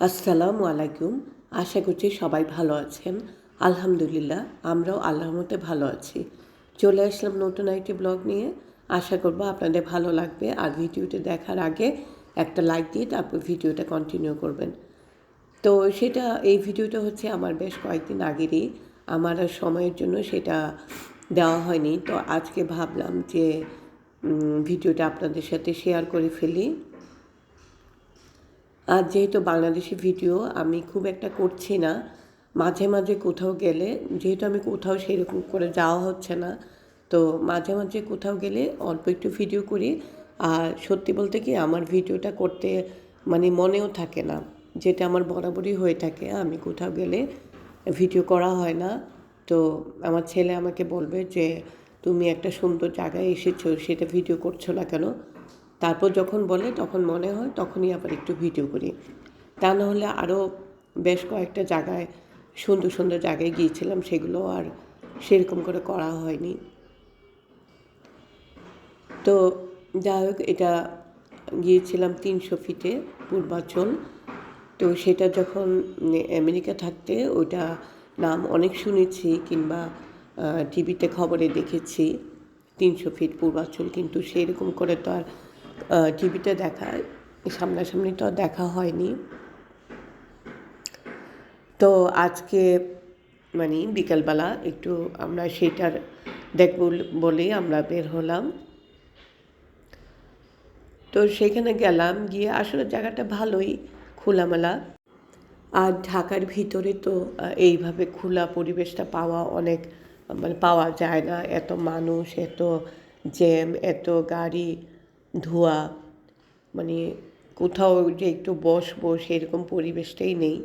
আসসালামু আলাইকুম। আশা করছি সবাই ভালো আছেন। আলহামদুলিল্লাহ, আমরাও আল্লাহর মতে ভালো আছি। চলে আসলাম নতুন একটি ব্লগ নিয়ে। আশা করব আপনাদের ভালো লাগবে। আর ভিডিওটি দেখার আগে একটা লাইক দিয়ে তারপর ভিডিওটা কন্টিনিউ করবেন। তো সেটা, এই ভিডিওটা হচ্ছে আমার বেশ কয়েকদিন আগেরই। আমার আর সময়ের জন্য সেটা দেওয়া হয়নি। তো আজকে ভাবলাম যে ভিডিওটা আপনাদের সাথে শেয়ার করে ফেলি। আর যেহেতু বাংলাদেশি ভিডিও, আমি খুব একটা করছি না। মাঝে মাঝে কোথাও গেলে, যেহেতু আমি কোথাও সেরকম করে যাওয়া হচ্ছে না, তো মাঝে মাঝে কোথাও গেলে অল্প একটু ভিডিও করি। আর সত্যি বলতে কি, আমার ভিডিওটা করতে মানে মনেও থাকে না, যেটা আমার বরাবরই হয়ে থাকে। আমি কোথাও গেলে ভিডিও করা হয় না। তো আমার ছেলে আমাকে বলবে যে, তুমি একটা সুন্দর জায়গায় এসেছ, সেটা ভিডিও করছ না কেন? তারপর যখন বলে, তখন মনে হয় তখনই আবার একটু ভিডিও করি। তা নাহলে আরও বেশ কয়েকটা জায়গায়, সুন্দর সুন্দর জায়গায় গিয়েছিলাম, সেগুলো আর সেরকম করে করা হয়নি। তো যাই হোক, এটা গিয়েছিলাম তিনশো ফিটে পূর্বাচল। তো সেটা যখন আমেরিকা থাকতে ওইটা নাম অনেক শুনেছি কিংবা টিভিতে খবরে দেখেছি। তিনশো ফিট পূর্বাচল, কিন্তু সেরকম করে তো আর টিভিতে দেখা সামনাসামনি তো দেখা হয়নি। তো আজকে মানে বিকালবেলা একটু আমরা সেটার দেখব বলেই আমরা বের হলাম। তো সেখানে গেলাম, গিয়ে আসলে জায়গাটা ভালোই খোলামেলা। আর ঢাকার ভিতরে তো এইভাবে খোলা পরিবেশটা পাওয়া অনেক মানে পাওয়া যায় না। এত মানুষ, এত জ্যাম, এত গাড়ি ধোয়া মানে কোথাও যে একটু বসবো সেরকম পরিবেশটাই নেই।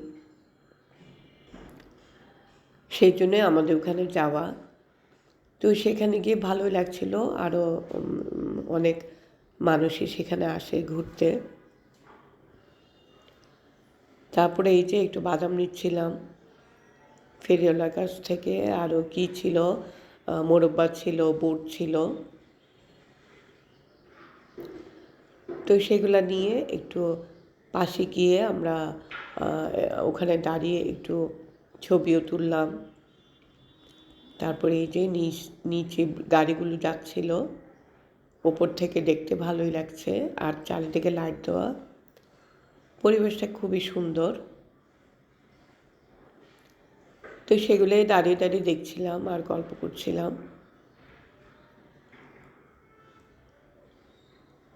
সেই জন্যে আমাদের ওখানে যাওয়া। তো সেখানে গিয়ে ভালো লাগছিল। আরও অনেক মানুষই সেখানে আসে ঘুরতে। তারপরে এই যে একটু বাদাম নিচ্ছিলাম। ফেরিওয়ালার কাছ থেকে আরও কি ছিল? মোরব্বা ছিল, বুট ছিল। তো সেগুলা নিয়ে একটু পাশে গিয়ে আমরা ওখানে দাঁড়িয়ে একটু ছবিও তুললাম। তারপরে এই যে নিচ গাড়িগুলো যাচ্ছিল, ওপর থেকে দেখতে ভালোই লাগছে, আর চারিদিকে লাইট দেওয়া। পরিবেশটা খুবই সুন্দর। তো সেগুলোই দাঁড়িয়ে দাঁড়িয়ে দেখছিলাম আর গল্প করছিলাম।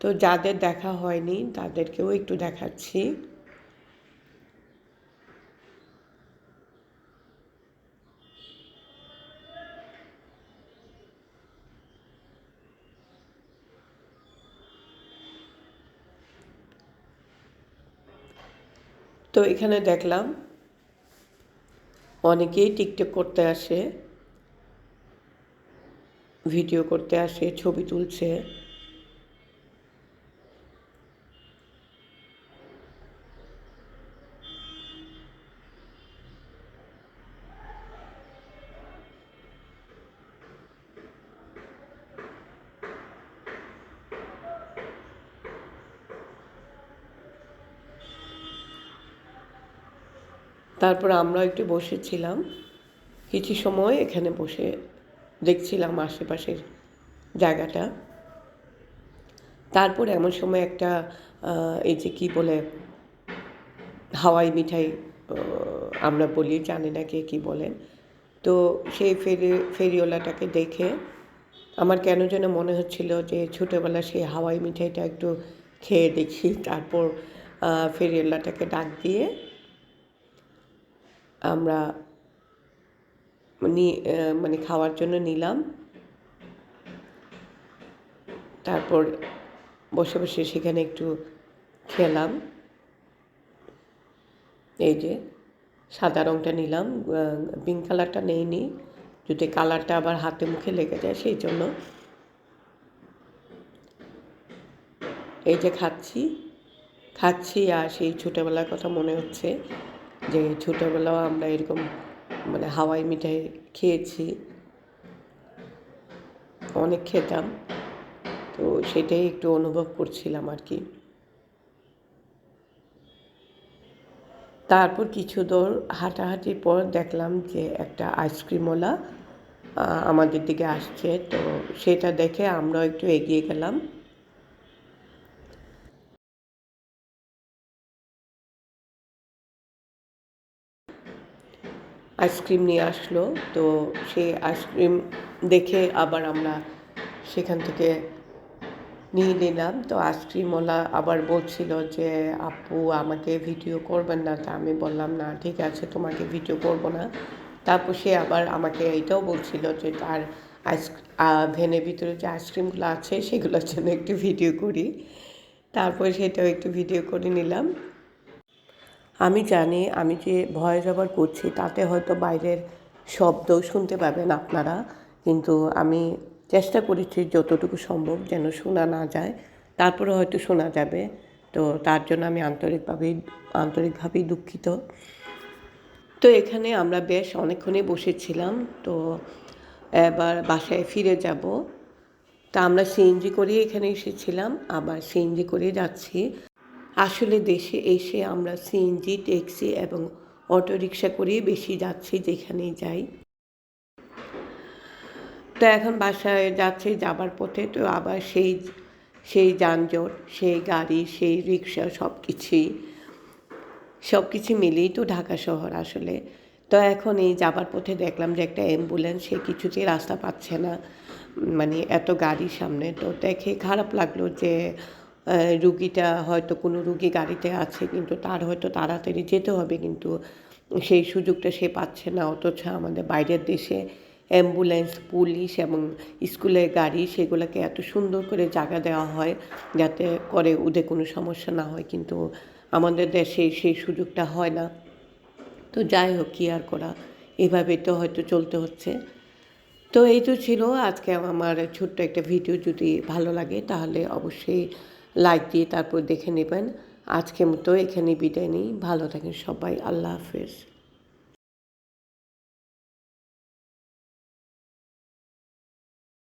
তো যাদের দেখা হয়নি, তাদেরকেও একটু দেখাচ্ছি। তো এখানে দেখলাম, অনেকেই টিকটক করতে আসে, ভিডিও করতে আসে, ছবি তুলছে। তারপর আমরা একটু বসেছিলাম। কিছু সময় এখানে বসে দেখছিলাম আশেপাশের জায়গাটা। তারপর এমন সময় একটা এই যে কী বলে, হাওয়াই মিঠাই আমরা বলি, জানি না কে কী বলেন তো সেই ফেরি, ফেরিওয়ালাটাকে দেখে আমার কেন যেন মনে হচ্ছিল যে ছোটোবেলা সেই হাওয়াই মিঠাইটা একটু খেয়ে দেখি। তারপর ফেরিওয়ালাটাকে ডাক দিয়ে আমরা মানে খাওয়ার জন্য নিলাম। তারপর বসে বসে সেখানে একটু খেলাম। এই যে সাদা রঙটা নিলাম পিঙ্ক কালারটা নেইনি, যদি কালারটা আবার হাতে মুখে লেগে যায় সেই জন্য। এই যে খাচ্ছি খাচ্ছি আর সেই ছোটোবেলার কথা মনে হচ্ছে। যে ছোটোবেলাও আমরা এরকম মানে হাওয়াই মিঠাই খেয়েছি। অনেক খেতাম। তো সেটাই একটু অনুভব করছিলাম আর কি। তারপর কিছু দূর হাঁটাহাঁটির পর দেখলাম যে একটা আইসক্রিমওয়ালা আমাদের দিকে আসছে। তো সেটা দেখে আমরাও একটু এগিয়ে গেলাম। আইসক্রিম নিয়ে আসলো। তো সেই আইসক্রিম দেখে আবার আমরা সেখান থেকে নিয়ে নিলাম। তো আইসক্রিমওয়ালা আবার বলছিল যে, আপু, আমাকে ভিডিও করবেন না। তা আমি বললাম, না, ঠিক আছে, তোমাকে ভিডিও করব না। তারপর সে আবার আমাকে এটাও বলছিল যে, তার আইস ভ্যানের ভিতরে যে আইসক্রিমগুলো আছে, সেগুলোর জন্য একটু ভিডিও করি। তারপর সেটাও একটু ভিডিও করে নিলাম। আমি জানি, আমি যে ভয়েস ওভার করছি, তাতে হয়তো বাইরের শব্দ শুনতে পাবেন আপনারা, কিন্তু আমি চেষ্টা করেছি যতটুকু সম্ভব যেন শোনা না যায়, তারপরে হয়তো শোনা যাবে। তো তার জন্য আমি আন্তরিকভাবেই আন্তরিকভাবেই দুঃখিত। তো এখানে আমরা বেশ অনেকক্ষণই বসেছিলাম, তো এবার বাসায় ফিরে যাব। তা আমরা সিএনজি করেই এখানে এসেছিলাম, আবার সিএনজি করেই যাচ্ছি। আসলে দেশে এসে আমরা সিএনজি ট্যাক্সি এবং অটো রিক্সা করেই বেশি যাচ্ছি যেখানেই যাই। তো এখন বাসায় যাচ্ছি যাবার পথে, তো আবার সেই সেই যানজট, সেই গাড়ি, সেই রিক্সা সব কিছুই সব কিছু মিলেই তো ঢাকা শহর আসলে। তো এখন এই যাবার পথে দেখলাম যে একটা অ্যাম্বুলেন্স সে কিছুতেই রাস্তা পাচ্ছে না মানে এত গাড়ির সামনে। তো দেখে খারাপ লাগল যে রুগীটা হয়তো কোনো রুগী গাড়িতে আছে, কিন্তু তার হয়তো তাড়াতাড়ি যেতে হবে, কিন্তু সেই সুযোগটা সে পাচ্ছে না। অথচ আমাদের বাইরের দেশে অ্যাম্বুলেন্স, পুলিশ এবং স্কুলের গাড়ি সেগুলোকে এত সুন্দর করে জায়গা দেওয়া হয় যাতে করে ওদের কোনো সমস্যা না হয়, কিন্তু আমাদের দেশে সেই সুযোগটা হয় না। তো যাই হোক, কী আর করা? এভাবে তো হয়তো চলতে হচ্ছে। তো এই তো ছিল আজকে আমার ছোট্ট একটা ভিডিও। যদি ভালো লাগে তাহলে অবশ্যই লাইক দিয়ে তারপর দেখে নেবেন। আজকে মতো এখানে বিদায় নিই। ভালো থাকেন সবাই। আল্লাহ হাফেজ।